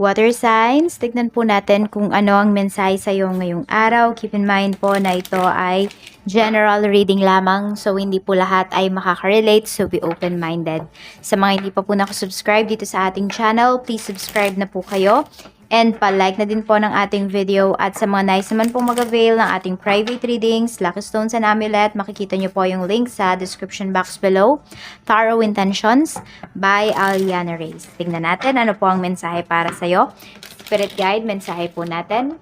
Water signs, tignan po natin kung ano ang mensahe sa iyo ngayong araw. Keep in mind po na ito ay general reading lamang. So, hindi po lahat ay makaka-relate. So, be open-minded. Sa mga hindi pa po nakasubscribe dito sa ating channel, please subscribe na po kayo. And pa-like na din po ng ating video. At sa mga nice naman pong mag-avail ng ating private readings, Lucky Stones and Amulet, makikita nyo po yung link sa description box below. Tarot Intentions by Aliana Reyes. Tingnan natin ano po ang mensahe para sa'yo. Spirit Guide, mensahe po natin.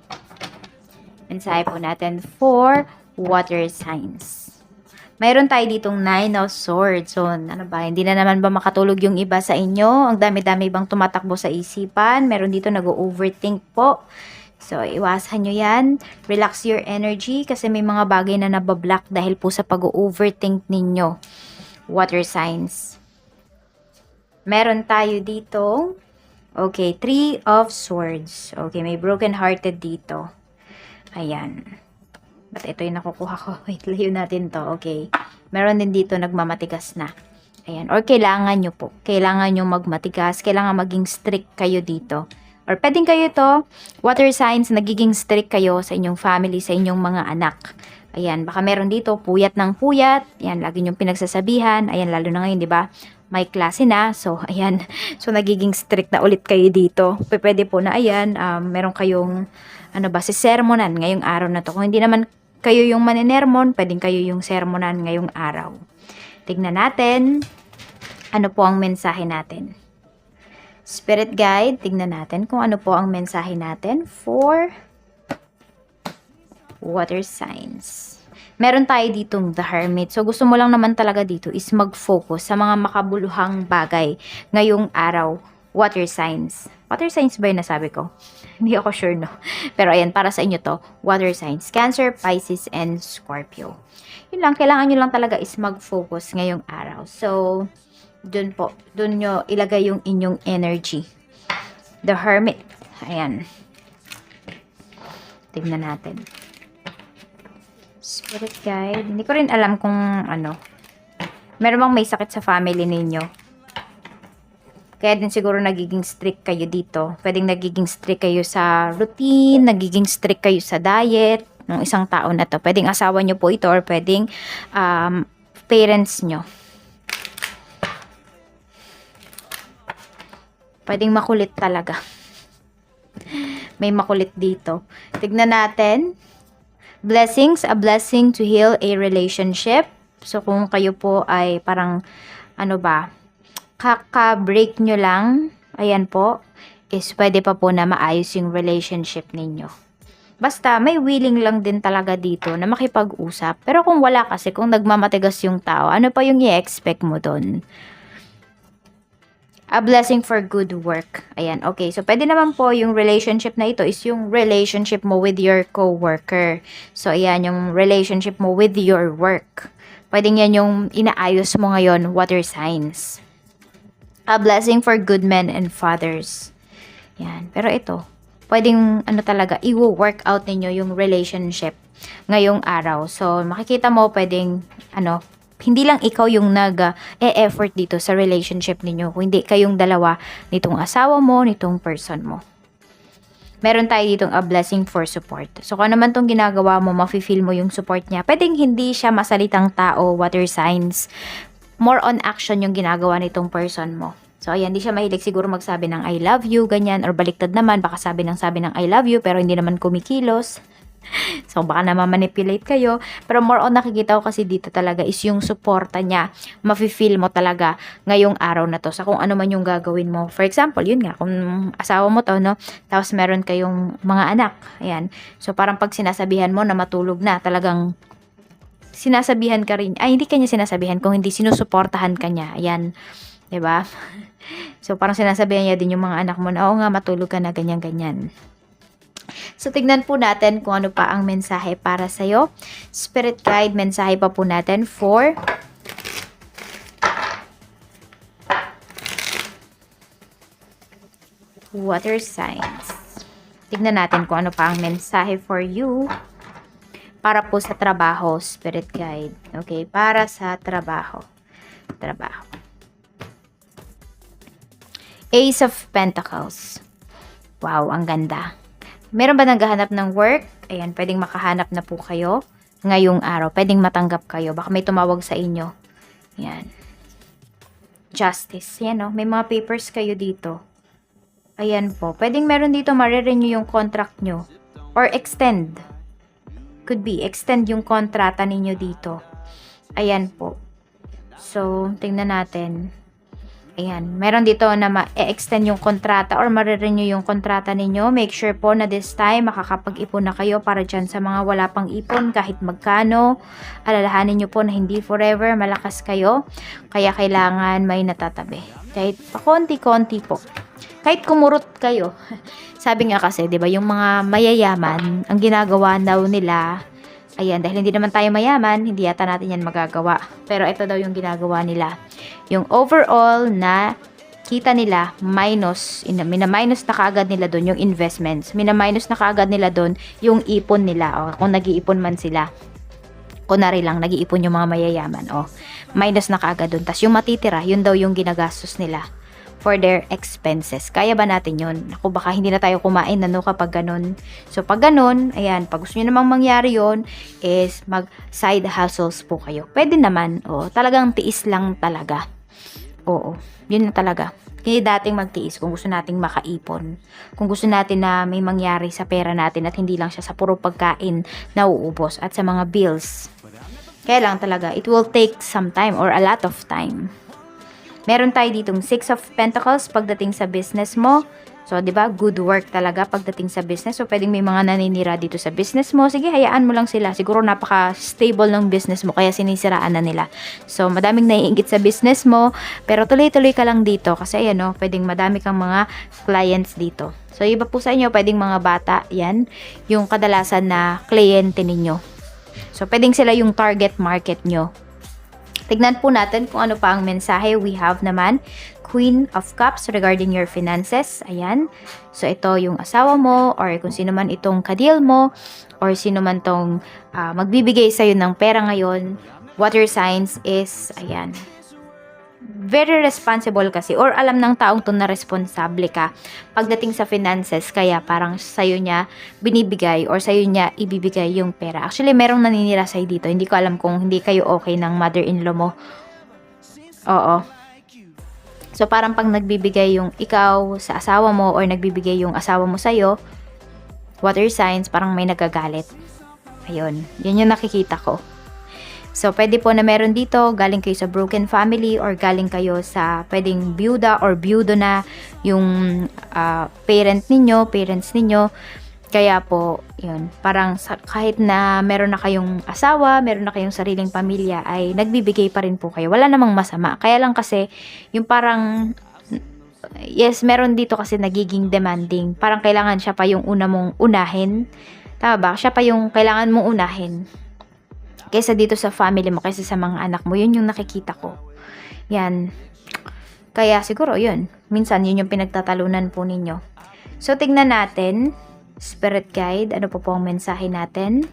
Mensahe po natin for water signs. Mayroon tayo ditong Nine of Swords. So, ano ba, hindi na naman ba makatulog yung iba sa inyo? Ang dami-dami bang tumatakbo sa isipan? Meron dito nag-overthink po. So, iwasan nyo yan. Relax your energy kasi may mga bagay na nabablock dahil po sa pag-overthink ninyo. Water signs. Meron tayo dito. Okay, Three of Swords. Okay, may broken-hearted dito. Ayan. Ba't ito yung nakukuha ko? Wait, layo natin to. Okay. Meron din dito nagmamatigas na. Ayan. Or kailangan nyo po. Kailangan nyo magmatigas. Kailangan maging strict kayo dito. Or pwedeng kayo to, water signs, nagiging strict kayo sa inyong family, sa inyong mga anak. Ayan, baka meron dito, puyat ng puyat. Ayan, lagi nyong pinagsasabihan. Ayan, lalo na ngayon, di ba? May klase na. So, ayan. So, nagiging strict na ulit kayo dito. Pwede po na, ayan, um, meron kayong, ano ba, si sermonan ngayong araw na to. Kung hindi naman kayo yung maninermon, pwedeng kayo yung sermonan ngayong araw. Tignan natin, ano po ang mensahe natin. Spirit guide, tignan natin kung ano po ang mensahe natin for water signs. Meron tayo ditong The Hermit. So, gusto mo lang naman talaga dito is mag-focus sa mga makabuluhang bagay ngayong araw. Water signs. Water signs ba yung nasabi ko? Hindi ako sure, no? Pero ayan, para sa inyo to, water signs. Cancer, Pisces, and Scorpio. Yun lang, kailangan nyo lang talaga is mag-focus ngayong araw. So, dun po, dun nyo ilagay yung inyong energy. The Hermit. Ayan. Tignan natin. Spirit guide. Hindi ko rin alam kung ano. Meron bang may sakit sa family ninyo? Kaya din siguro nagiging strict kayo dito. Pwedeng nagiging strict kayo sa routine, nagiging strict kayo sa diet ng isang tao na to. Pwedeng asawa nyo po ito or pwedeng um, parents nyo. Pwedeng makulit talaga. May makulit dito. Tignan natin. Blessings, a blessing to heal a relationship. So, kung kayo po ay parang, ano ba, kaka-break nyo lang, ayan po, is pwede pa po na maayos yung relationship ninyo. Basta, may willing lang din talaga dito na makipag-usap. Pero kung wala kasi, kung nagmamatigas yung tao, ano pa yung i-expect mo doon? A blessing for good work. Ayan, okay. So, pwede naman po yung relationship na ito is yung relationship mo with your co-worker. So, ayan, yung relationship mo with your work. Pwede yan yung inaayos mo ngayon, water signs. A blessing for good men and fathers. Yan. Pero ito, pwedeng ano talaga, i-work out ninyo yung relationship ngayong araw. So, makikita mo pwedeng, ano, hindi lang ikaw yung nag-e-effort dito sa relationship ninyo, kundi kayong dalawa nitong asawa mo, nitong person mo. Meron tayo ditong a blessing for support. So, kung ano naman tong ginagawa mo, mafe-feel mo yung support niya. Pwedeng hindi siya masalitang tao, water signs. More on action yung ginagawa nitong person mo. So, ayan, hindi siya mahilig siguro magsabi ng I love you, ganyan, or baliktad naman, baka sabi ng sabi ng I love you, pero hindi naman kumikilos. So, baka na manipulate kayo. Pero more on nakikita ko kasi dito talaga is yung suporta niya. Mafe-feel mo talaga ngayong araw na to sa kung ano man yung gagawin mo. For example, yun nga, kung asawa mo to, no? Tapos meron kayong mga anak. Ayan. So, parang pag sinasabihan mo na matulog na, talagang sinasabihan ka rin. Ay, hindi kanya sinasabihan. Kung hindi, sinusuportahan ka niya. Ayan. ba? So, parang sinasabihan niya din yung mga anak mo na, oo nga, matulog ka na, ganyan-ganyan. So, tignan po natin kung ano pa ang mensahe para sa'yo. Spirit guide, mensahe pa po natin for water signs. Tignan natin kung ano pa ang mensahe for you para po sa trabaho, spirit guide. Okay, para sa trabaho. Trabaho. Ace of Pentacles. Wow, ang ganda. Meron ba naghahanap ng work? Ayan, pwedeng makahanap na po kayo ngayong araw. Pwedeng matanggap kayo. Baka may tumawag sa inyo. Ayan. Justice. Yan o. May mga papers kayo dito. Ayan po. Pwedeng meron dito marirenew yung contract nyo. Or extend. Could be. Extend yung kontrata ninyo dito. Ayan po. So, tingnan natin. Ayan. Meron dito na ma-extend yung kontrata or marirenew yung kontrata ninyo. Make sure po na this time makakapag-ipon na kayo para dyan sa mga wala pang ipon kahit magkano. Alalahanin nyo po na hindi forever. Malakas kayo. Kaya kailangan may natatabi. Kahit pa konti-konti po. Kahit kumurot kayo. Sabi nga kasi, 'di ba, yung mga mayayaman, ang ginagawa daw nila Ayan, dahil hindi naman tayo mayaman, hindi yata natin yan magagawa. Pero ito daw yung ginagawa nila. Yung overall na kita nila minus, ina- mina-minus na kaagad nila doon yung investments. Mina-minus na kaagad nila doon yung ipon nila. O, kung nag-iipon man sila. Kunwari lang, nag-iipon yung mga mayayaman. O, minus na kaagad doon. Tapos yung matitira, yun daw yung ginagastos nila for their expenses. Kaya ba natin yun? Ako baka hindi na tayo kumain ano kapag ganun. So pag ganun, ayan, pag gusto nyo namang mangyari yon is mag side hustles po kayo. Pwede naman, oh, talagang tiis lang talaga. Oo, yun na talaga. Kaya dating magtiis kung gusto nating makaipon. Kung gusto natin na may mangyari sa pera natin at hindi lang siya sa puro pagkain na uubos at sa mga bills. Kaya lang talaga, it will take some time or a lot of time. Meron tayo ditong Six of Pentacles pagdating sa business mo. So, 'di ba? Good work talaga pagdating sa business. So, pwedeng may mga naninira dito sa business mo. Sige, hayaan mo lang sila. Siguro napaka-stable ng business mo kaya sinisiraan na nila. So, madaming naiingit sa business mo, pero tuloy-tuloy ka lang dito kasi ayan, no, pwedeng madami kang mga clients dito. So, iba po sa inyo, pwedeng mga bata, yan, yung kadalasan na kliyente ninyo. So, pwedeng sila yung target market nyo. Tignan po natin kung ano pa ang mensahe. We have naman Queen of Cups regarding your finances. Ayan. So, ito yung asawa mo or kung sino man itong kadil mo or sino man tong ah, magbibigay sa'yo ng pera ngayon. Water signs is, ayan, very responsible kasi or alam ng taong to na responsable ka pagdating sa finances kaya parang sa'yo niya binibigay or sa'yo niya ibibigay yung pera. Actually, merong naninira sa'yo dito. Hindi ko alam kung hindi kayo okay ng mother-in-law mo. Oo. So, parang pag nagbibigay yung ikaw sa asawa mo or nagbibigay yung asawa mo sa'yo, water signs, parang may nagagalit. Ayun. Yun yung nakikita ko. So, pwede po na meron dito, galing kayo sa broken family or galing kayo sa pwedeng byuda or byudo na yung ah, parent ninyo, parents ninyo. Kaya po, yun, parang sa, kahit na meron na kayong asawa, meron na kayong sariling pamilya, ay nagbibigay pa rin po kayo. Wala namang masama. Kaya lang kasi, yung parang, yes, meron dito kasi nagiging demanding. Parang kailangan siya pa yung una mong unahin. Tama ba? Siya pa yung kailangan mong unahin kaysa dito sa family mo, kaysa sa mga anak mo. Yun yung nakikita ko. Yan. Kaya siguro yun. Minsan yun yung pinagtatalunan po ninyo. So, tignan natin. Spirit guide. Ano po po ang mensahe natin?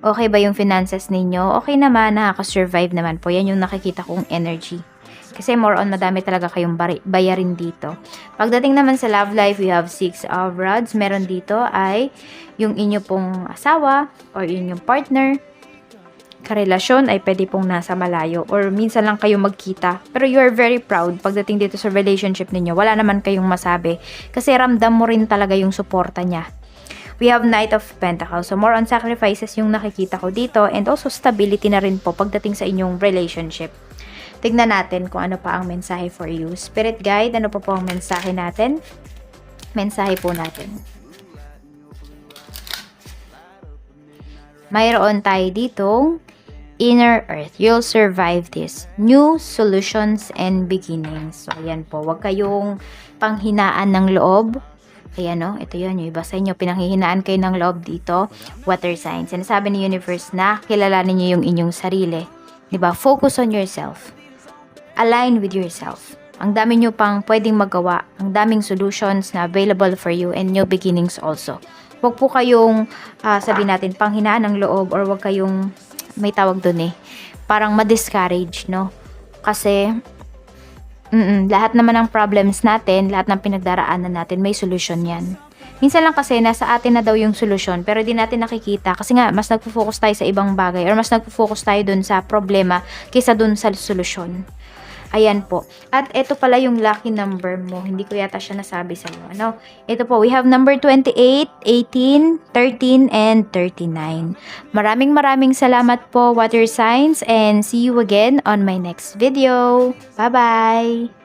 Okay ba yung finances ninyo? Okay naman. Nakaka-survive naman po. Yan yung nakikita kong energy. Kasi more on madami talaga kayong bayarin dito. Pagdating naman sa love life, we have six of rods. Meron dito ay yung inyo pong asawa or inyong partner karelasyon ay pwede pong nasa malayo or minsan lang kayo magkita. Pero you are very proud pagdating dito sa relationship ninyo. Wala naman kayong masabi kasi ramdam mo rin talaga yung suporta niya. We have Knight of Pentacles. So more on sacrifices yung nakikita ko dito and also stability na rin po pagdating sa inyong relationship. Tignan natin kung ano pa ang mensahe for you. Spirit guide, ano pa po ang mensahe natin? Mensahe po natin. mayroon tayo ditong inner earth. You'll survive this. New solutions and beginnings. So, ayan po. Huwag kayong panghinaan ng loob. Ayan o, ito yun. Yung iba sa inyo, pinanghihinaan kayo ng loob dito. Water signs. Sinasabi ni universe na kilalanin niyo yung inyong sarili. ba Focus on yourself. Align with yourself. Ang dami nyo pang pwedeng magawa. Ang daming solutions na available for you and new beginnings also. Huwag po kayong, ah, sabi natin, panghinaan ng loob or huwag kayong, may tawag doon eh, parang ma-discourage, no? Kasi, mm lahat naman ng problems natin, lahat ng pinagdaraanan natin, may solusyon yan. Minsan lang kasi nasa atin na daw yung solusyon pero di natin nakikita kasi nga mas nagpo-focus tayo sa ibang bagay or mas nagpo-focus tayo dun sa problema kaysa dun sa solusyon. Ayan po. At ito pala yung lucky number mo. Hindi ko yata siya nasabi sa iyo. Ano? Ito po, we have number 28, 18, 13, and 39. Maraming maraming salamat po, water signs, and see you again on my next video. Bye-bye!